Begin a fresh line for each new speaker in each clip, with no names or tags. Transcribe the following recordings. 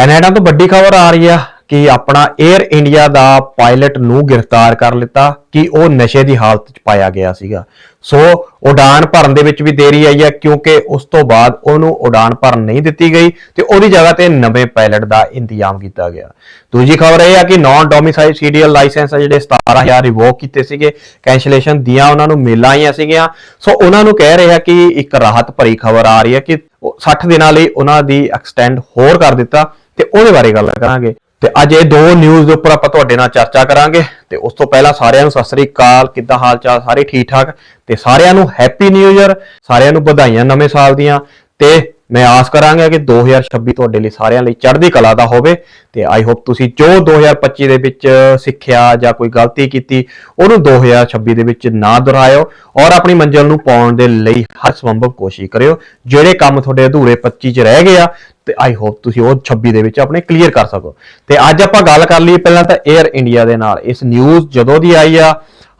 Canada ਤੋਂ ਵੱਡੀ ਖਬਰ ਆ ਰਹੀ ਆ ਕਿ ਆਪਣਾ 에ਅਰ ਇੰਡੀਆ ਦਾ ਪਾਇਲਟ ਨੂੰ ਗ੍ਰਿਫਤਾਰ ਕਰ ਲਿੱਤਾ, ਕਿ ਉਹ ਨਸ਼ੇ ਦੀ ਹਾਲਤ 'ਚ ਪਾਇਆ ਗਿਆ ਸੀਗਾ। ਸੋ, ਉਡਾਨ ਭਰਨ ਦੇ ਵਿੱਚ ਵੀ ਦੇਰੀ ਆਈ ਹੈ ਕਿਉਂਕਿ ਉਸ ਤੋਂ ਬਾਅਦ ਉਹਨੂੰ ਉਡਾਨ ਭਰਨ ਨਹੀਂ ਦਿੱਤੀ ਗਈ ਤੇ ਉਹਦੀ ਜਗ੍ਹਾ ਤੇ ਨਵੇਂ ਪਾਇਲਟ ਦਾ ਇੰਤਜ਼ਾਮ ਕੀਤਾ ਗਿਆ। ਦੂਜੀ ਖਬਰ ਇਹ ਆ ਕਿ ਨਾਨ ਡੋਮਿਸਾਈਲ ਸੀਡੀਐਲ ਲਾਇਸੈਂਸ ਜਿਹੜੇ 17000 ਰਿਵੋਕ ਕੀਤੇ ਸੀਗੇ ਕੈਂਸਲੇਸ਼ਨ ਦੀਆਂ ਉਹਨਾਂ ਨੂੰ ਮਿਲਾਂ ਆਈਆਂ ਸੀਗੀਆਂ। ਸੋ, ਉਹਨਾਂ ਨੂੰ ਕਹਿ ਰਿਹਾ ਕਿ ਇੱਕ ਰਾਹਤ ਭਰੀ ਖਬਰ ਆ ਰਹੀ ਹੈ ਕਿ ਉਹ 60 ਦਿਨਾਂ ਲਈ ਉਹਨਾਂ ਦੀ ਐਕਸਟੈਂਡ ਹੋਰ ਕਰ ਦਿੱਤਾ। ਤੇ ਉਹਦੇ ਬਾਰੇ ਗੱਲ ਕਰਾਂਗੇ। ਤੇ ਅੱਜ ਇਹ ਦੋ ਨਿਊਜ਼ ਦੇ ਉੱਪਰ ਆਪਾਂ ਤੁਹਾਡੇ ਨਾਲ ਚਰਚਾ ਕਰਾਂਗੇ। ਤੇ ਉਸ ਤੋਂ ਪਹਿਲਾਂ ਸਾਰਿਆਂ ਨੂੰ ਸਤਿ ਸ੍ਰੀ ਅਕਾਲ, ਕਿੱਦਾਂ ਹਾਲ ਚਾਲ? ਸਾਰੇ ਠੀਕ ਠਾਕ? ਤੇ ਸਾਰਿਆਂ ਨੂੰ ਹੈਪੀ ਨਿਊ ਇਅਰ ਸਾਰਿਆਂ ਨੂੰ ਵਧਾਈਆਂ ਨਵੇਂ ਸਾਲ ਦੀਆਂ। ਤੇ ਮੈਂ ਆਸ ਕਰਾਂਗਾ ਕਿ 2026 ਤੁਹਾਡੇ ਲਈ ਸਾਰਿਆਂ ਲਈ ਚੜ੍ਹਦੀ ਕਲਾ ਦਾ ਹੋਵੇ। ਤੇ ਆਈ ਹੋਪ ਤੁਸੀਂ ਜੋ 2025 ਦੇ ਵਿੱਚ ਸਿੱਖਿਆ ਜਾਂ ਕੋਈ ਗਲਤੀ ਕੀਤੀ, ਉਹਨੂੰ 2026 ਦੇ ਵਿੱਚ ਨਾ ਦੁਹਰਾਇਓ। ਔਰ ਆਪਣੀ ਮੰਜ਼ਿਲ ਨੂੰ ਪਾਉਣ ਦੇ ਲਈ ਹਰ ਸੰਭਵ ਕੋਸ਼ਿਸ਼ ਕਰਿਓ। ਜਿਹੜੇ ਕੰਮ ਤੁਹਾਡੇ ਅਧੂਰੇ 25 ਚ ਰਹਿ ਗਏ ਆ ਤੇ ਆਈ ਹੋਪ ਤੁਸੀਂ ਉਹ 26 ਦੇ ਵਿੱਚ ਆਪਣੇ ਕਲੀਅਰ ਕਰ ਸਕੋ। ਤੇ ਅੱਜ ਆਪਾਂ ਗੱਲ ਕਰ ਲਈਏ ਪਹਿਲਾਂ ਤਾਂ 에ਅਰ ਇੰਡੀਆ ਦੇ ਨਾਲ। ਇਸ ਨਿਊਜ਼ ਜਦੋਂ ਦੀ ਆਈ ਆ,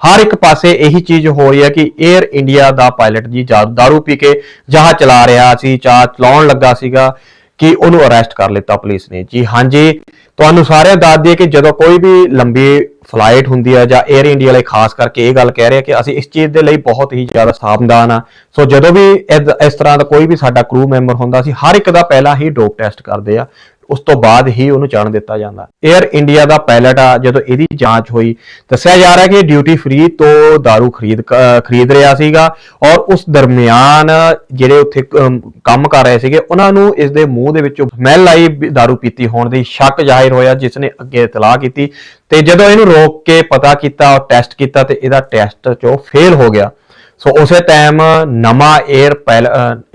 ਹਰ ਇੱਕ ਪਾਸੇ ਇਹੀ ਚੀਜ਼ ਹੋ ਰਹੀ ਹੈ ਕਿ 에ਅਰ ਇੰਡੀਆ ਦਾ ਪਾਇਲਟ ਜੀ ਦਾਰੂ ਪੀ ਕੇ ਜਹਾਜ਼ ਚਲਾ ਰਿਹਾ ਸੀ, ਚਾਹ ਚਲਾਉਣ ਲੱਗਾ ਸੀਗਾ ਕਿ ਉਹਨੂੰ ਅਰੈਸਟ ਕਰ ਲਿੱਤਾ ਪੁਲਿਸ ਨੇ। ਜੀ ਹਾਂਜੀ, ਤੁਹਾਨੂੰ ਸਾਰਿਆਂ ਨੂੰ ਦੱਸ ਦਈਏ ਕਿ ਜਦੋਂ ਕੋਈ ਵੀ ਲੰਬੀ ਫਲਾਈਟ ਹੁੰਦੀ ਆ ਜਾਂ 에ਅਰ ਇੰਡੀਆ ਲਈ ਖਾਸ ਕਰਕੇ ਇਹ ਗੱਲ ਕਹਿ ਰਿਹਾ ਕਿ ਅਸੀਂ ਇਸ ਚੀਜ਼ ਦੇ ਲਈ ਬਹੁਤ ਹੀ ਜ਼ਿਆਦਾ ਸਾਵਧਾਨ ਆ। ਸੋ ਜਦੋਂ ਵੀ ਇਦ- ਇਸ ਤਰ੍ਹਾਂ ਦਾ ਕੋਈ ਵੀ ਸਾਡਾ ਕਰੂ ਮੈਂਬਰ ਹੁੰਦਾ ਸੀ ਹਰ ਇੱਕ ਦਾ ਪਹਿਲਾਂ ਹੀ ਡੋਪ ਟੈਸਟ ਕਰਦੇ ਆ। ਉਸ ਤੋਂ ਬਾਅਦ ਹੀ ਉਹਨੂੰ ਜਾਣ ਦਿੱਤਾ ਜਾਂਦਾ। 에ਅਰ ਇੰਡੀਆ ਦਾ ਪਾਇਲਟ ਆ, ਜਦੋਂ ਇਹਦੀ ਜਾਂਚ ਹੋਈ, ਦੱਸਿਆ ਜਾ ਰਿਹਾ ਕਿ ਡਿਊਟੀ ਫ੍ਰੀ ਤੋਂ दारू ਖਰੀਦ ਖਰੀਦ ਰਿਹਾ ਸੀਗਾ ਔਰ ਉਸ ਦਰਮਿਆਨ ਜਿਹੜੇ ਉੱਥੇ ਕੰਮ ਕਰ ਰਹੇ ਸੀਗੇ, ਉਹਨਾਂ ਨੂੰ ਇਸ ਦੇ ਮੂੰਹ ਦੇ ਵਿੱਚੋਂ ਸਮੈਲ ਆਈ दारू ਪੀਤੀ ਹੋਣ ਦੀ, ਸ਼ੱਕ ਜ਼ਾਹਿਰ ਹੋਇਆ, ਜਿਸ ਨੇ ਅੱਗੇ ਇਤਲਾਹ ਕੀਤੀ ਤੇ ਜਦੋਂ ਇਹਨੂੰ ਰੋਕ ਕੇ ਪਤਾ ਕੀਤਾ ਔਰ ਟੈਸਟ ਕੀਤਾ ਤੇ ਇਹਦਾ ਟੈਸਟ ਚੋਂ ਫੇਲ ਹੋ ਗਿਆ। ਸੋ ਉਸੇ ਟਾਈਮ ਨਵਾਂ 에ਅਰ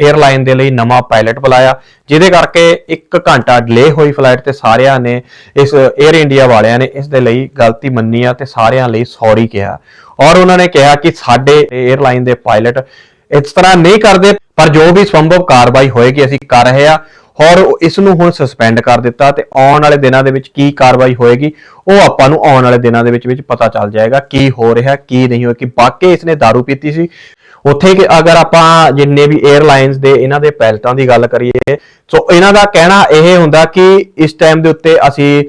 에ਅਰਲਾਈਨ ਦੇ ਲਈ ਨਵਾਂ ਪਾਇਲਟ ਬੁਲਾਇਆ, ਜਿਹਦੇ ਕਰਕੇ ਇੱਕ ਘੰਟਾ ਡਿਲੇ ਹੋਈ ਫਲਾਈਟ ਤੇ ਸਾਰਿਆਂ ਨੇ, ਇਸ 에ਅਰ ਇੰਡੀਆ ਵਾਲਿਆਂ ਨੇ ਇਸ ਦੇ ਲਈ ਗਲਤੀ ਮੰਨੀ ਆ ਤੇ ਸਾਰਿਆਂ ਲਈ ਸੌਰੀ ਕਿਹਾ। ਔਰ ਉਹਨਾਂ ਨੇ ਕਿਹਾ ਕਿ ਸਾਡੇ 에ਅਰਲਾਈਨ ਦੇ ਪਾਇਲਟ ਇਸ ਤਰ੍ਹਾਂ ਨਹੀਂ ਕਰਦੇ, ਪਰ ਜੋ ਵੀ ਸੰਭਵ ਕਾਰਵਾਈ ਹੋਏਗੀ, ਅਸੀਂ ਕਰ ਰਹੇ ਆ। ਔਰ ਇਸ ਨੂੰ ਹੁਣ ਸਸਪੈਂਡ ਕਰ ਦਿੱਤਾ ਤੇ ਆਉਣ ਵਾਲੇ ਦਿਨਾਂ ਦੇ ਵਿੱਚ ਕੀ ਕਾਰਵਾਈ ਹੋਏਗੀ, ਉਹ ਆਪਾਂ ਨੂੰ ਆਉਣ ਵਾਲੇ ਦਿਨਾਂ ਦੇ ਵਿੱਚ ਵਿੱਚ ਪਤਾ ਚੱਲ ਜਾਏਗਾ ਕੀ ਹੋ ਰਿਹਾ, ਕੀ ਨਹੀਂ ਹੋ ਕਿ ਬਾਕੀ ਇਸ ਨੇ दारू ਪੀਤੀ ਸੀ। ਉੱਥੇ ਕਿ ਅਗਰ ਆਪਾਂ ਜਿੰਨੇ ਵੀ 에ਅਰਲਾਈਨਸ ਦੇ ਇਹਨਾਂ ਦੇ ਪੈਲਟਾਂ ਦੀ ਗੱਲ ਕਰੀਏ, ਸੋ ਇਹਨਾਂ ਦਾ ਕਹਿਣਾ ਇਹ ਹੁੰਦਾ ਕਿ ਇਸ ਟਾਈਮ ਦੇ ਉੱਤੇ ਅਸੀਂ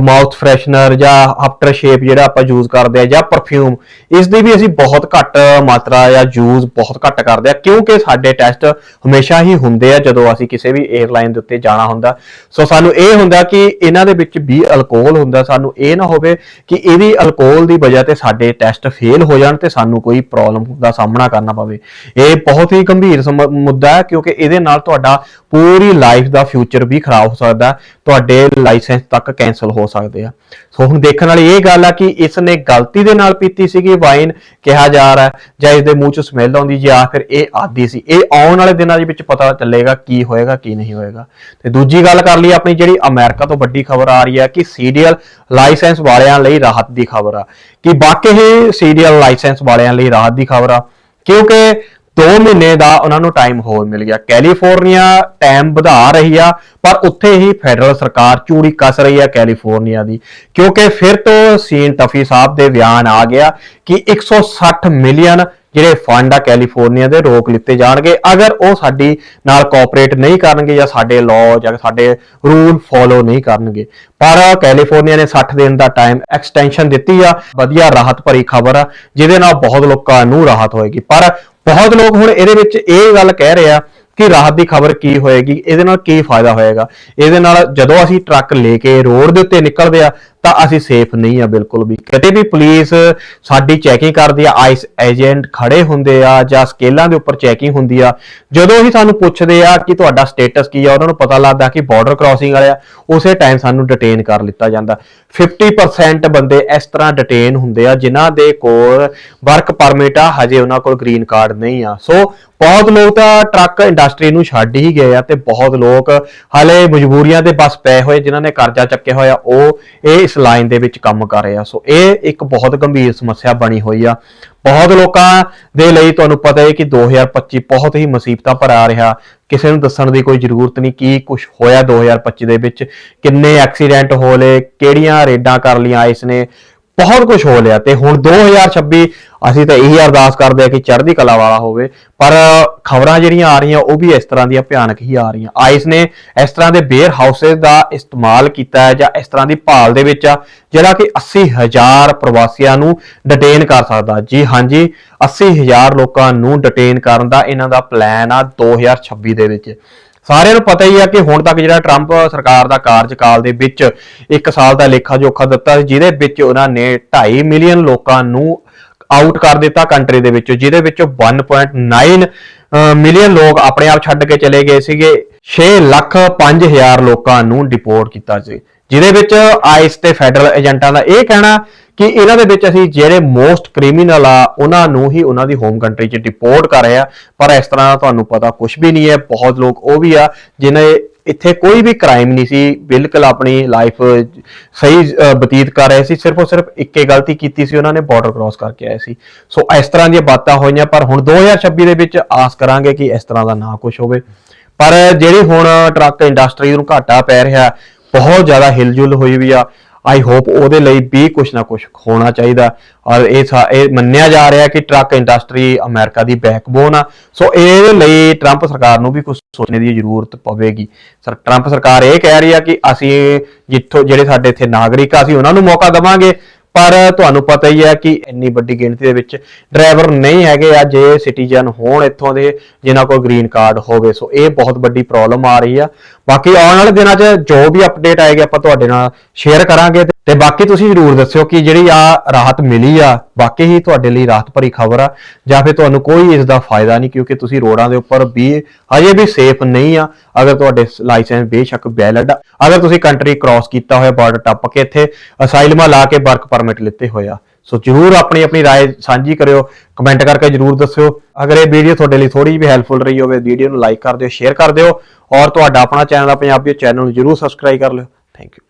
ਮਾਊਥ ਫਰੈਸ਼ਨਰ ਜਾਂ ਆਫਟਰ ਸ਼ੇਪ ਜਿਹੜਾ ਆਪਾਂ ਯੂਜ਼ ਕਰਦੇ ਆ ਜਾਂ ਪਰਫਿਊਮ ਇਸ ਦੀ ਵੀ ਅਸੀਂ ਬਹੁਤ ਘੱਟ ਮਾਤਰਾ ਜਾਂ ਯੂਜ਼ ਬਹੁਤ ਘੱਟ ਕਰਦੇ ਆ ਕਿਉਂਕਿ ਸਾਡੇ ਟੈਸਟ ਹਮੇਸ਼ਾ ਹੀ ਹੁੰਦੇ ਆ ਜਦੋਂ ਅਸੀਂ ਕਿਸੇ ਵੀ 에ਅਰਲਾਈਨ ਦੇ ਉੱਤੇ ਜਾਣਾ ਹੁੰਦਾ। ਸੋ ਸਾਨੂੰ ਇਹ ਹੁੰਦਾ ਕਿ ਇਹਨਾਂ ਦੇ ਵਿੱਚ ਵੀ ਅਲਕੋਹਲ ਹੁੰਦਾ, ਸਾਨੂੰ ਇਹ ਨਾ ਹੋਵੇ ਕਿ ਇਹਦੀ ਅਲਕੋਹਲ ਦੀ ਵਜ੍ਹਾ ਤੇ ਸਾਡੇ ਟੈਸਟ ਫੇਲ ਹੋ ਜਾਣ ਤੇ ਸਾਨੂੰ ਕੋਈ ਪ੍ਰੋਬਲਮ ਦਾ ਸਾਹਮਣਾ ਕਰਨਾ ਪਵੇ। ਇਹ ਬਹੁਤ ਹੀ ਗੰਭੀਰ ਸਮ- ਮੁੱਦਾ ਹੈ, ਕਿਉਂਕਿ ਇਹਦੇ ਨਾਲ ਤੁਹਾਡਾ ਪੂਰੀ ਲਾਈਫ ਦਾ ਫਿਊਚਰ ਵੀ ਖਰਾਬ ਹੋ ਸਕਦਾ ਤੁਹਾਡੇ ਲਾਇਸੈਂਸ ਤੱਕ ਕੈਨਸਲ ਹੋ ਸਕਦੇ ਆ। ਸੋ ਹੁਣ ਦੇਖਣ ਵਾਲੀ ਇਹ ਗੱਲ ਆ ਕਿ ਇਸ ਨੇ ਗਲਤੀ ਦੇ ਨਾਲ ਪੀਤੀ ਸੀਗੀ, ਵਾਈਨ ਕਿਹਾ ਜਾ ਰਿਹਾ ਜਾਂ ਇਸ ਦੇ ਮੂੰਹ ਚ ਸਮੈਲ ਆਉਂਦੀ, ਜਾਂ ਫਿਰ ਇਹ ਆਦੀ ਸੀ। ਇਹ ਆਉਣ ਵਾਲੇ ਦਿਨਾਂ ਦੇ ਵਿੱਚ ਪਤਾ ਚੱਲੇਗਾ ਕੀ ਹੋਏਗਾ, ਕੀ ਨਹੀਂ ਹੋਏਗਾ। ਤੇ ਦੂਜੀ ਗੱਲ ਕਰ ਲਈ ਆਪਣੀ ਜਿਹੜੀ ਅਮਰੀਕਾ ਤੋਂ ਵੱਡੀ ਖਬਰ ਆ ਰਹੀ ਹੈ ਕਿ ਸੀਰੀਅਲ ਲਾਇਸੈਂਸ ਵਾਲਿਆਂ ਲਈ ਰਾਹਤ ਦੀ ਖਬਰ ਆ। ਕਿ ਵਾਕਈ ਹੀ ਸੀਰੀਅਲ ਲਾਇਸੈਂਸ ਵਾਲਿਆਂ ਲਈ ਰਾਹਤ ਦੀ ਖਬਰ ਆ, ਕਿਉਂਕਿ 2 ਮਹੀਨੇ ਦਾ ਉਹਨਾਂ ਨੂੰ ਟਾਈਮ ਹੋਰ ਮਿਲ ਗਿਆ। ਕੈਲੀਫੋਰਨੀਆ ਟਾਈਮ ਵਧਾ ਰਹੀ ਆ, ਪਰ ਉੱਥੇ ਹੀ ਫੈਡਰਲ ਸਰਕਾਰ ਚੂੜੀ ਕੱਸ ਰਹੀ ਆ ਕੈਲੀਫੋਰਨੀਆ ਦੀ। ਕਿਉਂਕਿ ਫਿਰ ਤੋਂ ਸੀਨ ਤਫੀ ਸਾਹਿਬ ਦੇ ਬਿਆਨ ਆ ਗਿਆ ਕਿ 160 ਮਿਲੀਅਨ ਜਿਹੜੇ ਫੰਡ ਆ ਕੈਲੀਫੋਰਨੀਆ ਦੇ ਰੋਕ ਲਿੱਤੇ ਜਾਣਗੇ। ਅਗਰ ਉਹ ਸਾਡੀ ਨਾਲ ਕੋਆਪਰੇਟ ਨਹੀਂ ਕਰਨਗੇ ਜਾਂ ਸਾਡੇ ਲਾਅ ਜਾਂ ਸਾਡੇ ਰੂਲ ਫੋਲੋ ਨਹੀਂ ਕਰਨਗੇ। ਪਰ ਕੈਲੀਫੋਰਨੀਆ ਨੇ 60 ਦਿਨ ਦਾ ਟਾਈਮ ਐਕਸਟੈਂਸ਼ਨ ਦਿੱਤੀ ਆ। ਵਧੀਆ ਰਾਹਤ ਭਰੀ ਖਬਰ ਆ, ਜਿਹਦੇ ਨਾਲ ਬਹੁਤ ਲੋਕਾਂ ਨੂੰ ਰਾਹਤ ਹੋਏਗੀ। ਪਰ ਬਹੁਤ ਲੋਕ ਹੁਣ ਇਹਦੇ ਵਿੱਚ ਇਹ ਗੱਲ ਕਹਿ ਰਹੇ ਆ ਕਿ ਰਾਹਤ ਦੀ ਖਬਰ ਕੀ ਹੋਏਗੀ, ਇਹਦੇ ਨਾਲ ਕੀ ਫਾਇਦਾ ਹੋਏਗਾ? ਇਹਦੇ ਨਾਲ ਜਦੋਂ ਅਸੀਂ ਟਰੱਕ ਲੈ ਕੇ ਰੋਡ ਦੇ ਉੱਤੇ ਨਿਕਲਦੇ ਆ ਤਾਂ ਅਸੀਂ ਸੇਫ ਨਹੀਂ ਆ ਬਿਲਕੁਲ ਵੀ। ਕਿਤੇ ਵੀ ਪੁਲਿਸ ਸਾਡੀ ਚੈਕਿੰਗ ਕਰਦੀ ਆ ਆਈਸ ਏਜੰਟ ਖੜੇ ਹੁੰਦੇ ਆ ਜਾਂ ਸਕੇਲਾਂ ਦੇ ਉੱਪਰ ਚੈਕਿੰਗ ਹੁੰਦੀ ਆ, ਜਦੋਂ ਹੀ ਸਾਨੂੰ ਪੁੱਛਦੇ ਆ ਕਿ ਤੁਹਾਡਾ ਸਟੇਟਸ ਕੀ ਆ, ਉਹਨਾਂ ਨੂੰ ਪਤਾ ਲੱਗਦਾ ਕਿ ਬਾਰਡਰ ਕ੍ਰਾਸਿੰਗ ਵਾਲੇ ਆ, ਉਸੇ ਟਾਈਮ ਸਾਨੂੰ ਡਿਟੇਨ ਕਰ ਲਿੱਤਾ ਜਾਂਦਾ। 50% ਬੰਦੇ ਇਸ ਤਰ੍ਹਾਂ ਡਿਟੇਨ ਹੁੰਦੇ ਆ, ਜਿਨ੍ਹਾਂ ਦੇ ਕੋਲ ਵਰਕ ਪਰਮਿਟ ਆ, ਹਜੇ ਉਹਨਾਂ ਕੋਲ ਗ੍ਰੀਨ ਕਾਰਡ ਨਹੀਂ ਆ। ਸੋ ਬਹੁਤ ਲੋਕ ਤਾਂ ਟਰੱਕ ਇੰਡਸਟਰੀ ਨੂੰ ਛੱਡ ਹੀ ਗਏ ਆ ਤੇ ਬਹੁਤ ਲੋਕ ਹਾਲੇ ਮਜਬੂਰੀਆਂ ਦੇ ਬਸ ਪਏ ਹੋਏ, ਜਿਨ੍ਹਾਂ ਨੇ ਕਰਜ਼ਾ ਚੱਕਿਆ ਹੋਇਆ, ਉਹ ਇਹ ਇਸ ਲਾਈਨ ਦੇ ਵਿੱਚ ਕੰਮ ਕਰ ਰਹੇ। ਆ ਸੋ ਇਹ ਇੱਕ ਬਹੁਤ ਗੰਭੀਰ ਸਮੱਸਿਆ ਬਣੀ ਹੋਈ ਆ। ਬਹੁਤ ਲੋਕਾਂ ਦੇ ਲਈ ਤੁਹਾਨੂੰ ਪਤਾ ਹੈ ਕਿ 2025 ਬਹੁਤ ਹੀ ਮੁਸੀਬਤਾਂ ਭਰਾ ਰਿਹਾ। ਕਿਸੇ ਨੂੰ ਦੱਸਣ ਦੀ ਕੋਈ ਜ਼ਰੂਰਤ ਨਹੀਂ ਕੀ ਕੁਝ ਹੋਇਆ 2025 ਦੇ ਵਿੱਚ, ਕਿੰਨੇ ਐਕਸੀਡੈਂਟ ਹੋਲੇ ਕਿਹੜੀਆਂ ਰੇਡਾਂ ਕਰ ਲੀਆਂ ਇਸ ਨੇ ਬਹੁਤ ਕੁਝ ਹੋ ਲਿਆ ਤੇ ਹੁਣ 2026 ਅਸੀਂ ਤਾਂ ਇਹੀ ਅਰਦਾਸ ਕਰਦੇ ਆ ਕਿ ਚੜ੍ਹਦੀ ਕਲਾ ਵਾਲਾ ਹੋਵੇ, ਪਰ ਖਬਰਾਂ ਜਿਹੜੀਆਂ ਆ ਰਹੀਆਂ ਉਹ ਵੀ ਇਸ ਤਰ੍ਹਾਂ ਦੀਆਂ ਭਿਆਨਕ ਹੀ ਆ ਰਹੀਆਂ। ਆਈਸ ਨੇ ਇਸ ਤਰ੍ਹਾਂ ਦੇ ਬੇਅਰ ਹਾਊਸਸ ਦਾ ਇਸਤੇਮਾਲ ਕੀਤਾ ਹੈ ਜਾਂ ਇਸ ਤਰ੍ਹਾਂ ਦੀ ਭਾਲ ਦੇ ਵਿੱਚ ਆ, ਜਿਹੜਾ ਕਿ 80000 ਪ੍ਰਵਾਸੀਆਂ ਨੂੰ ਡਿਟੇਨ ਕਰ ਸਕਦਾ। ਜੀ ਹਾਂਜੀ 80000 ਲੋਕਾਂ ਨੂੰ ਡਿਟੇਨ ਕਰਨ ਦਾ ਇਹਨਾਂ ਦਾ ਪਲਾਨ ਆ 2026 ਦੇ ਵਿੱਚ। ਸਾਰਿਆਂ ਨੂੰ ਪਤਾ ਹੀ ਆ ਕਿ ਹੁਣ ਤੱਕ ਜਿਹੜਾ ਟਰੰਪ ਸਰਕਾਰ ਦਾ ਕਾਰਜਕਾਲ ਦੇ ਵਿੱਚ 1 ਸਾਲ ਦਾ ਲੇਖਾ ਜੋਖਾ ਦਿੱਤਾ ਸੀ, ਜਿਹਦੇ ਵਿੱਚ ਉਹਨਾਂ ਨੇ 2.5 ਮਿਲੀਅਨ ਲੋਕਾਂ ਨੂੰ ਆਊਟ ਕਰ ਦਿੱਤਾ ਕੰਟਰੀ ਦੇ ਵਿੱਚੋਂ, ਜਿਹਦੇ ਵਿੱਚੋਂ 1.9 ਮਿਲੀਅਨ ਲੋਕ ਆਪਣੇ ਆਪ ਛੱਡ ਕੇ ਚਲੇ ਗਏ ਸੀਗੇ। 6 ਲੱਖ 5000 ਲੋਕਾਂ ਨੂੰ ਡਿਪੋਰਟ ਕੀਤਾ ਸੀ। ਜਿਹਦੇ ਵਿੱਚ ਆਈਸ ਤੇ ਫੈਡਰਲ ਏਜੰਟਾਂ ਦਾ ਇਹ ਕਹਿਣਾ ਕਿ ਇਹਨਾਂ ਦੇ ਵਿੱਚ ਅਸੀਂ ਜਿਹੜੇ ਮੋਸਟ ਕ੍ਰਿਮੀਨਲ ਆ, ਉਹਨਾਂ ਨੂੰ ਹੀ ਉਹਨਾਂ ਦੀ ਹੋਮ ਕੰਟਰੀ 'ਚ ਡਿਪੋਰਟ ਕਰ ਰਹੇ ਆ। ਪਰ ਇਸ ਤਰ੍ਹਾਂ ਦਾ ਤੁਹਾਨੂੰ ਪਤਾ ਕੁਝ ਵੀ ਨਹੀਂ ਹੈ, ਬਹੁਤ ਲੋਕ ਉਹ ਵੀ ਆ, ਜਿਨ੍ਹਾਂ ਇੱਥੇ ਕੋਈ ਵੀ ਕ੍ਰਾਈਮ ਨਹੀਂ ਸੀ, ਬਿਲਕੁਲ ਆਪਣੀ ਲਾਈਫ ਸਹੀ ਬਤੀਤ ਕਰ ਰਹੇ ਸੀ। ਸਿਰਫ ਉਹ ਸਿਰਫ ਇੱਕੇ ਗਲਤੀ ਕੀਤੀ ਸੀ, ਉਹਨਾਂ ਨੇ ਬਾਰਡਰ ਕ੍ਰਾਸ ਕਰਕੇ ਆਏ ਸੀ। ਸੋ ਇਸ ਤਰ੍ਹਾਂ ਦੀਆਂ ਬਾਤਾਂ ਹੋਈਆਂ, ਪਰ ਹੁਣ 2026 ਦੇ ਵਿੱਚ ਆਸ ਕਰਾਂਗੇ ਕਿ ਇਸ ਤਰ੍ਹਾਂ ਦਾ ਨਾ ਕੁਝ ਹੋਵੇ। ਪਰ ਜਿਹੜੀ ਹੁਣ ਟਰੱਕ ਇੰਡਸਟਰੀ ਨੂੰ ਘਾਟਾ ਪੈ ਰਿਹਾ ਬਹੁਤ ਜ਼ਿਆਦਾ ਹਿਲਜੁਲ ਹੋਈ ਵੀ ਆ। ਆਈ ਹੋਪ ਉਹਦੇ ਲਈ ਵੀ ਕੁਝ ਨਾ ਕੁਝ ਹੋਣਾ ਚਾਹੀਦਾ। ਔਰ ਇਹ ਸਾ- ਇਹ ਮੰਨਿਆ ਜਾ ਰਿਹਾ ਕਿ ਟਰੱਕ ਇੰਡਸਟਰੀ ਅਮਰੀਕਾ ਦੀ ਬੈਕਬੋਨ ਆ। ਸੋ ਇਹਦੇ ਲਈ ਟਰੰਪ ਸਰਕਾਰ ਨੂੰ ਵੀ ਕੁਝ ਸੋਚਣ ਦੀ ਜ਼ਰੂਰਤ ਪਵੇਗੀ। ਸਰ ਟਰੰਪ ਸਰਕਾਰ ਇਹ ਕਹਿ ਰਹੀ ਆ ਕਿ ਅਸੀਂ ਜਿੱਥੋਂ ਜਿਹੜੇ ਸਾਡੇ ਇੱਥੇ ਨਾਗਰਿਕ ਆ, ਅਸੀਂ ਉਹਨਾਂ ਨੂੰ ਮੌਕਾ ਦੇਵਾਂਗੇ। ਪਰ ਤੁਹਾਨੂੰ ਪਤਾ ਹੀ ਹੈ ਕਿ ਇੰਨੀ ਵੱਡੀ ਗਿਣਤੀ ਦੇ ਵਿੱਚ ਡਰਾਈਵਰ ਨਹੀਂ ਹੈਗੇ ਆ, ਜੇ ਸਿਟੀਜ਼ਨ ਹੋਣ ਇੱਥੋਂ ਦੇ, ਜਿਨ੍ਹਾਂ ਕੋਲ ਗ੍ਰੀਨ ਕਾਰਡ ਹੋਵੇ। ਸੋ ਇਹ ਬਹੁਤ ਵੱਡੀ ਪ੍ਰੋਬਲਮ ਆ ਰਹੀ ਆ। ਬਾਕੀ ਆਉਣ ਵਾਲੇ ਦਿਨਾਂ 'ਚ ਜੋ ਵੀ ਅਪਡੇਟ ਆਏਗੀ ਆਪਾਂ ਤੁਹਾਡੇ ਨਾਲ ਸ਼ੇਅਰ ਕਰਾਂਗੇ। ਤੇ ਬਾਕੀ ਤੁਸੀਂ ਜਰੂਰ ਦੱਸਿਓ ਕਿ ਜਿਹੜੀ ਆ ਰਾਹਤ ਮਿਲੀ ਆ ਵਾਕਈ ਹੀ ਤੁਹਾਡੇ ਲਈ ਰਾਹਤ ਭਰੀ ਖਬਰ ਆ ਜਾਂ ਫਿਰ ਤੁਹਾਨੂੰ ਕੋਈ ਇਸ ਦਾ ਫਾਇਦਾ ਨਹੀਂ ਕਿਉਂਕਿ ਤੁਸੀਂ ਰੋਡਾਂ ਦੇ ਉੱਪਰ ਵੀ ਹਜੇ ਵੀ ਸੇਫ ਨਹੀਂ ਆ ਅਗਰ ਤੁਹਾਡੇ ਲਾਇਸੈਂਸ ਬੇਸ਼ੱਕ ਵੈਲਿਡ ਆ ਅਗਰ ਤੁਸੀਂ ਕੰਟਰੀ ਕ੍ਰਾਸ ਕੀਤਾ ਹੋਇਆ ਬਾਰਡਰ ਟੱਪ ਕੇ ਇੱਥੇ ਅਸਾਈਲਮਾ ਲਾ ਕੇ ਵਰਕ ਪਰਮਿਟ ਲਿੱਤੇ ਹੋਏ ਆ ਸੋ ਜਰੂਰ ਆਪਣੀ ਆਪਣੀ رائے ਸਾਂਝੀ ਕਰਿਓ ਕਮੈਂਟ ਕਰਕੇ ਜਰੂਰ ਦੱਸਿਓ ਅਗਰ ਇਹ ਵੀਡੀਓ ਤੁਹਾਡੇ ਲਈ ਥੋੜੀ ਵੀ ਹੈਲਪਫੁਲ ਰਹੀ ਹੋਵੇ ਵੀਡੀਓ ਨੂੰ ਲਾਈਕ ਕਰ ਦਿਓ ਸ਼ੇਅਰ ਕਰ ਦਿਓ ਔਰ ਤੁਹਾਡਾ ਆਪਣਾ ਚੈਨਲ ਆ ਪੰਜਾਬੀ ਚੈਨਲ ਨੂੰ ਜਰੂਰ ਸਬਸਕ੍ਰਾਈਬ ਕਰ ਲਿਓ ਥੈਂਕ ਯੂ